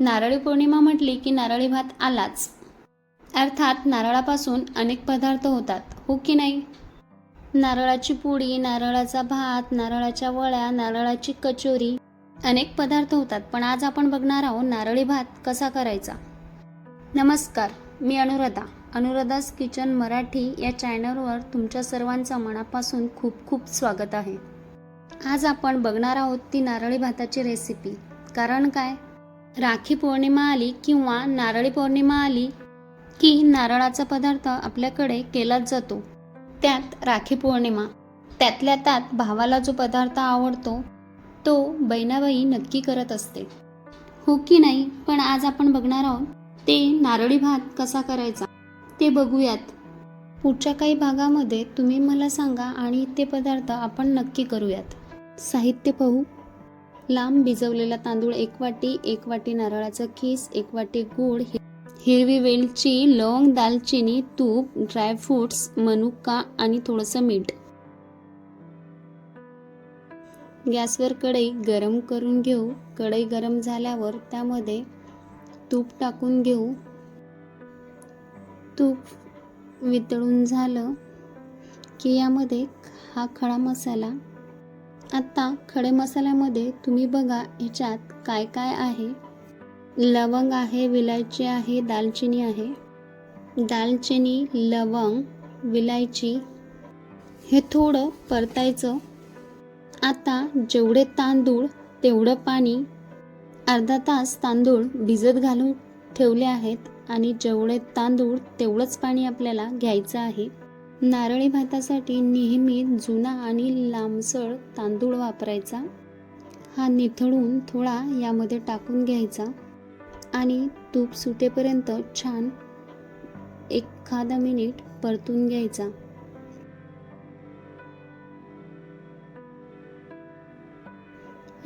नारळी पौर्णिमा म्हटली की नारळी भात आलाच. अर्थात नारळापासून अनेक पदार्थ होतात हो की नाही? नारळाची पोळी नारळाचा भात नारळाच्या वळ्या नारळाची कचोरी अनेक पदार्थ होतात पण आज आपण बघणार आहोत नारळी भात कसा करायचा. नमस्कार मी अनुराधा. अनुराधास किचन मराठी या चॅनलवर तुमच्या सर्वांचं मनापासून खूप खूप स्वागत आहे. आज आपण बघणार आहोत ती नारळी भाताची रेसिपी. कारण काय? राखी पौर्णिमा आली किंवा नारळी पौर्णिमा आली की नारळाचा पदार्थ आपल्याकडे केलाच जातो. त्यात राखी पौर्णिमा. त्यातल्या त्यात भावाला जो पदार्थ आवडतो तो बहिणाबाई नक्की करत असते. हो की नाही? पण आज आपण बघणार आहोत ते नारळी भात कसा करायचा ते बघूयात. पुढच्या काही भागामध्ये तुम्ही मला सांगा आणि ते पदार्थ आपण नक्की करूयात. साहित्य पाहू. लांब भिजवलेला तांदूळ एक वाटी एक वाटी नारळाचा खीस एक वाटी गूळ हि- हिरवी वेलची लवंग दालचिनी तूप ड्रायफ्रुट्स मनुका आणि थोडंसं मीठ. गॅसवर कढई गरम करून घेऊ. कढई गरम झाल्यावर त्यामध्ये तूप टाकून घेऊ. तूप वितळून झालं की यामध्ये हा खडा मसाला आत्ता खडे मसाल्यामध्ये तुम्ही बघा ह्याच्यात काय काय आहे. लवंग आहे विलायची आहे दालचिनी आहे. दालचिनी लवंग विलायची हे थोडं परतायचं. आता जेवढे तांदूळ तेवढं पाणी अर्धा तास तांदूळ भिजत घालून ठेवले आहेत आणि जेवढे तांदूळ तेवढंच पाणी आपल्याला घ्यायचं आहे. नारळी भातासाठी नेहमी जुना आणि लांबसळ तांदूळ वापरायचा. हा निथळून थोडा यामध्ये टाकून घ्यायचा आणि तूप सुटेपर्यंत छान एखादा मिनिट परतून घ्यायचा.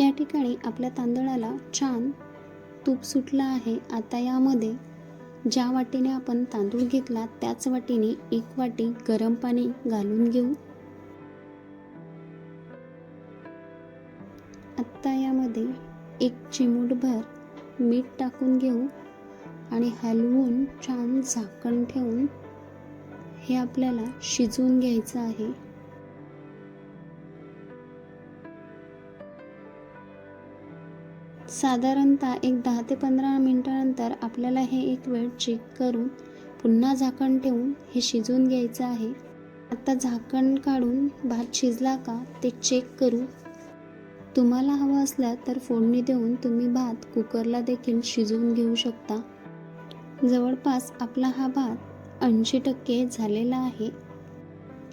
या ठिकाणी आपल्या तांदळाला छान तूप सुटलं आहे. आता यामध्ये ज्या वाटीने आपण तांदूळ घेतला त्याच वाटीने एक वाटी गरम पाणी घालून घेऊ. आत्ता यामध्ये एक चिमूटभर मीठ टाकून घेऊ आणि हलवून छान झाकण ठेवून हे आपल्याला शिजवून घ्यायचं आहे. साधारणतः एक दहा ते पंधरा मिनटानंतर आपल्याला हे एक वेळ चेक करून पुन्हा झाकण ठेवून हे शिजवून घ्यायचं आहे. आता झाकण काढून भात शिजला का ते चेक करू. तुम्हाला हवं असलं तर फोडणी देऊन तुम्ही भात कुकरला देखील शिजवून घेऊ शकता. जवळपास आपला हा भात ऐंशी टक्के झालेला आहे.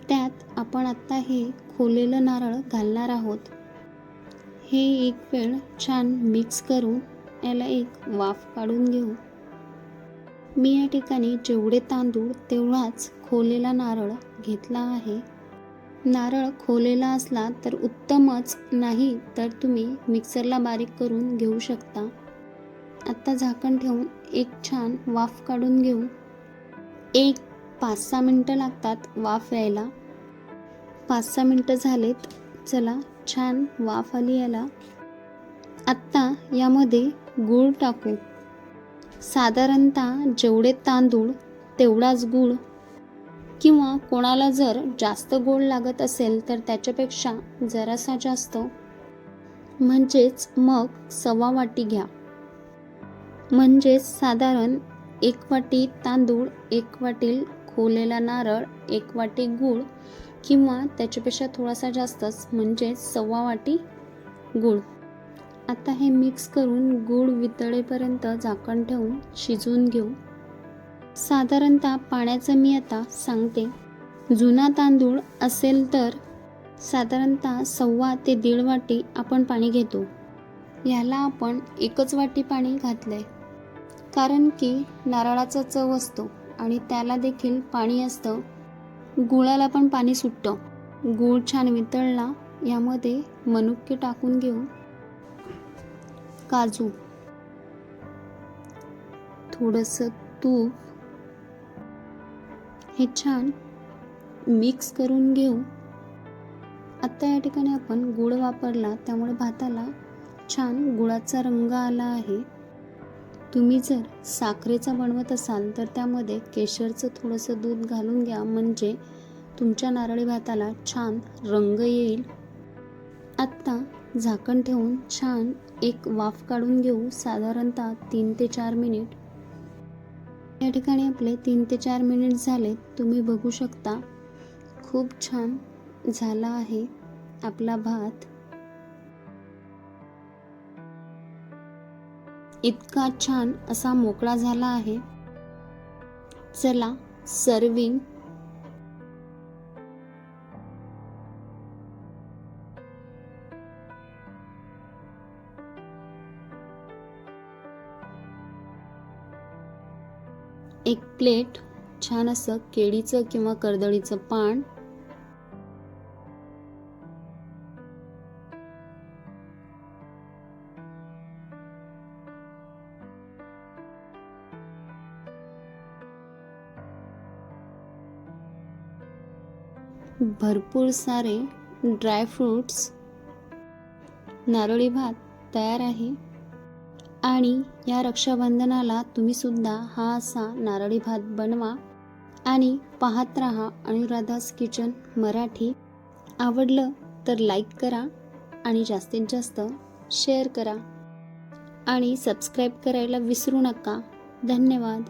त्यात आपण आत्ता हे खोलेलं नारळ घालणार आहोत. हे एक वेळ छान मिक्स करून याला एक वाफ काढून घेऊ. मी या ठिकाणी जेवढे तांदूळ तेवढाच खोलेला नारळ घेतला आहे. नारळ खोलेला असला तर उत्तमच नाही तर तुम्ही मिक्सरला बारीक करून घेऊ शकता. आत्ता झाकण ठेवून एक छान वाफ काढून घेऊ. एक पाच सहा मिनटं लागतात वाफ यायला. पाच सहा मिनटं झालेत चला छान वाफ आली याला. आत्ता यामध्ये गूळ टाकू. साधारणतः जेवढे तांदूळ तेवढाच गूळ. किंवा कोणाला जर जास्त गोड लागत असेल तर त्याच्यापेक्षा जरासा जास्त. म्हणजेच मग सव्वा वाटी घ्या. म्हणजेच साधारण एक वाटी तांदूळ एक वाटी खोलेला नारळ एक वाटी गूळ किंवा त्याच्यापेक्षा थोडासा जास्तच म्हणजेच सव्वा वाटी गूळ. आता हे मिक्स करून गूळ वितळेपर्यंत झाकण ठेवून शिजवून घेऊ. साधारणतः पाण्याचं मी आता सांगते. जुना तांदूळ असेल तर साधारणतः सव्वा ते दीड वाटी आपण पाणी घेतो. ह्याला आपण एकच वाटी पाणी घातलंय. कारण की नारळाचा चव असतो आणि त्याला देखील पाणी असतं. गुळाला पण पाणी सुटतं. गूळ छान वितळला यामध्ये मनुके टाकून घेऊ. काजू. थोडंसं तूप. हे छान मिक्स करून घेऊ. आत्ता या ठिकाणी आपण गुळ वापरला त्यामुळे भाताला छान गुळाचा रंग आला आहे. तुम्ही जर साखरेचा बनवत असाल तर त्यामध्ये केशरचं थोडंसं दूध घालून घ्या. म्हणजे तुमच्या नारळी भाताला छान रंग येईल. आत्ता झाकण ठेवून छान एक वाफ काढून घेऊ. साधारणतः तीन ते चार मिनिट. या ठिकाणी आपले तीन ते चार मिनिट झाले तुम्ही बघू शकता खूप छान झाला आहे आपला भात. इतका छान असा मोकळा झाला आहे. चला सर्विंग. एक प्लेट छान असं केळीचं किंवा कर्दळीचं पान भरपूर सारे ड्रायफ्रूट्स नारळी भात तयार आहे. आणि या रक्षाबंधनाला तुम्ही सुद्धा हा असा नारळी भात बनवा आणि पाहत राहा अनुराधास किचन मराठी. आवडलं तर लाईक करा आणि जास्तीत जास्त शेअर करा. आणि सबस्क्राईब करायला विसरू नका. धन्यवाद.